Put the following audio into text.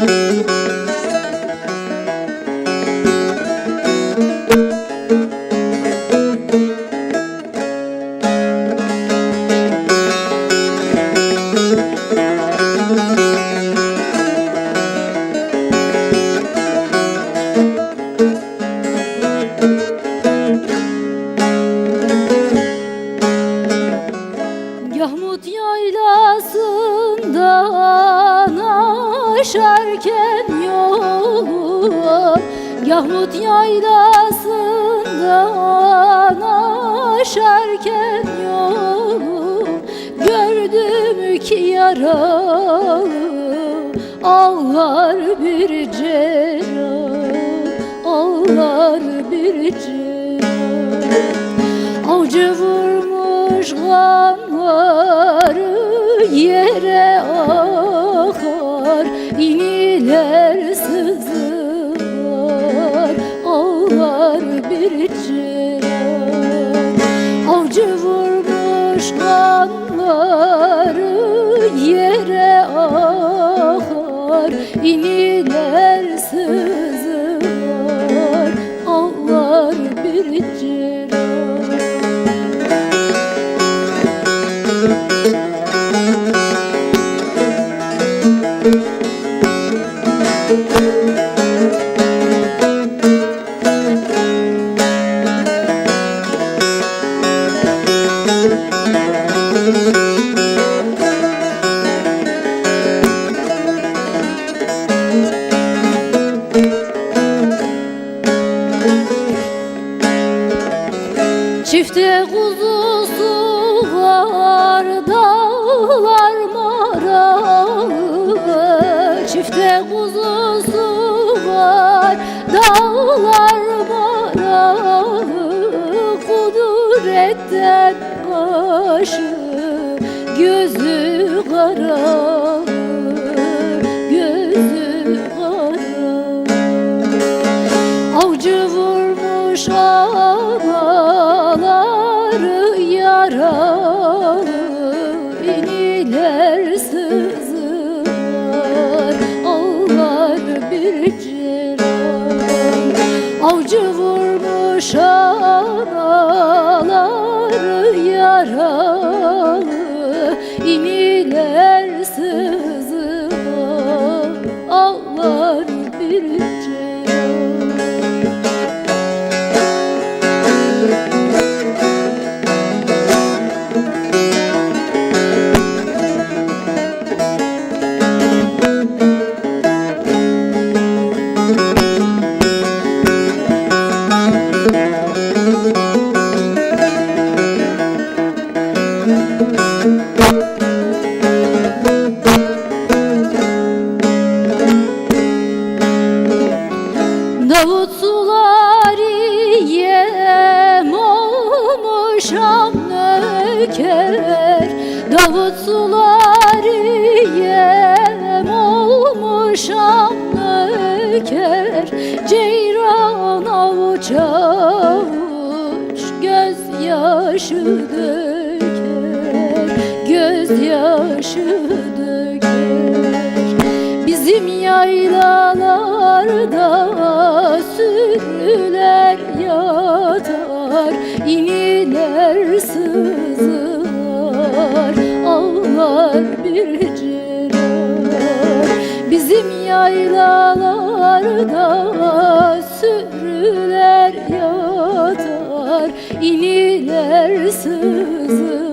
Müzik düşerken yolum Yahmut yaylasından aşarken yolum Gördüm ki yaralı ağlar bir cerrah Ağlar bir cerrah. Avcı vurmuş kanları yere akar İniler sızlar ağlar bir cerrah Avcı vurmuş kanları yere akar İniler sızlar ağlar bir cerrah Çifte kuzusu var dağlar maralı Çifte kuzusu var dağlar maralı Kudretten kaşı gözü kara. Gözü kara. Avcı vurmuş ağaları yaralı İniler sızlar bir cerrah Avcı vurmuş ağaları yaralı. İniler Davut suları yem olmuşam nöker Davut suları yem olmuşam nöker Ceyran avuç avuç gözyaşı döker. Gözyaşı döker. Bizim yaylalarda sürüler yatar İniler sızlar ağlar bir cerrah Bizim yaylalarda sürüler yatar İniler sızlar